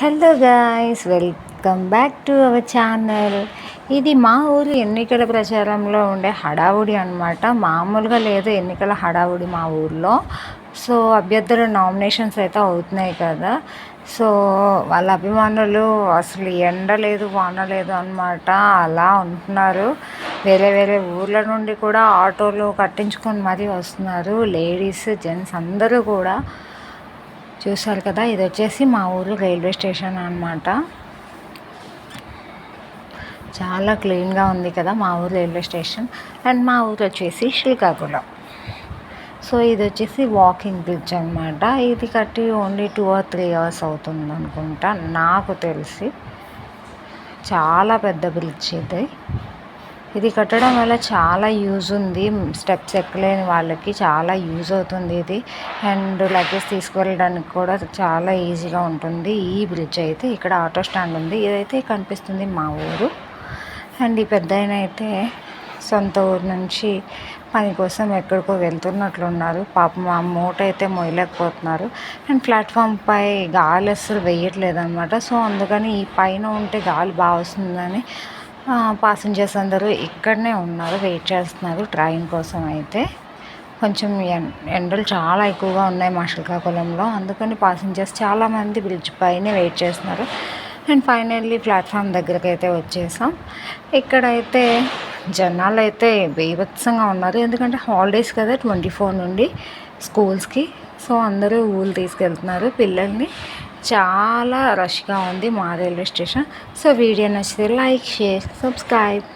Hello guys welcome back to our channel. ఇది మా ఊరు ఎన్నికల ప్రచారంలో ఉండే హడావుడి అనమాట మామూలుగా లేదు ఎన్నికల హడావుడి మా ఊర్లో. సో అభ్యర్థుల నామినేషన్స్ అయితే అవుతున్నాయి కదా. సో వాళ్ళ అభిమానులు అసలు ఎండ లేదు వాన లేదు అనమాట అలా ఉంటున్నారు. వేరే వేరే ఊర్ల నుండి కూడా ఆటోలు కట్టించుకొని మరీ వస్తున్నారు. లేడీస్ జెంట్స్ అందరూ కూడా చూసారు కదా ఇది వచ్చేసి మా ఊరు రైల్వే స్టేషన్ అనమాట చాలా క్లీన్గా ఉంది కదా మా ఊరు రైల్వే స్టేషన్. అండ్ మా ఊరు వచ్చేసి శ్రీకాకుళం. సో ఇది వచ్చేసి వాకింగ్ బ్రిడ్జ్ అనమాట ఇది కట్టి only two or three hours అవుతుంది అనుకుంటా నాకు తెలిసి. చాలా పెద్ద బ్రిడ్జ్ ఇది. ఇది కట్టడం వల్ల చాలా యూజ్ ఉంది. స్టెప్స్ ఎక్కలేని వాళ్ళకి చాలా యూజ్ అవుతుంది ఇది. అండ్ లగేజ్ తీసుకువెళ్ళడానికి కూడా చాలా ఈజీగా ఉంటుంది. ఈ బ్రిడ్జ్ అయితే ఇక్కడ ఆటో స్టాండ్ ఉంది. ఇదైతే కనిపిస్తుంది మా ఊరు. అండ్ ఈ పెద్ద అయితే సొంత ఊరు నుంచి పని కోసం ఎక్కడికో వెళ్తున్నట్లున్నారు పాపం ఆ మూట అయితే మొయ్యలేకపోతున్నారు. అండ్ ప్లాట్ఫామ్ పై గాలి అసలు వేయట్లేదు అనమాట సో అందుకని ఈ పైన ఉంటే గాలి బాగా వస్తుందని పాసింజర్స్ అందరూ ఇక్కడనే ఉన్నారు వెయిట్ చేస్తున్నారు ట్రైన్ కోసం అయితే. కొంచెం ఎండలు చాలా ఎక్కువగా ఉన్నాయి మా శ్రీకాకుళంలో అందుకని పాసెంజర్స్ చాలామంది బ్రిడ్జ్ పైన వెయిట్ చేస్తున్నారు. అండ్ ఫైనల్లీ ప్లాట్ఫామ్ దగ్గరికి అయితే వచ్చేసాం. ఇక్కడైతే జనాలు అయితే బీభత్సంగా ఉన్నారు. ఎందుకంటే హాలిడేస్ కదా ట్వంటీ ఫోర్ నుండి స్కూల్స్కి సో అందరూ ఊళ్ళు తీసుకెళ్తున్నారు పిల్లల్ని. చాలా రష్గా ఉంది మా రైల్వే స్టేషన్ సో వీడియో నచ్చితే లైక్ షేర్ సబ్స్క్రైబ్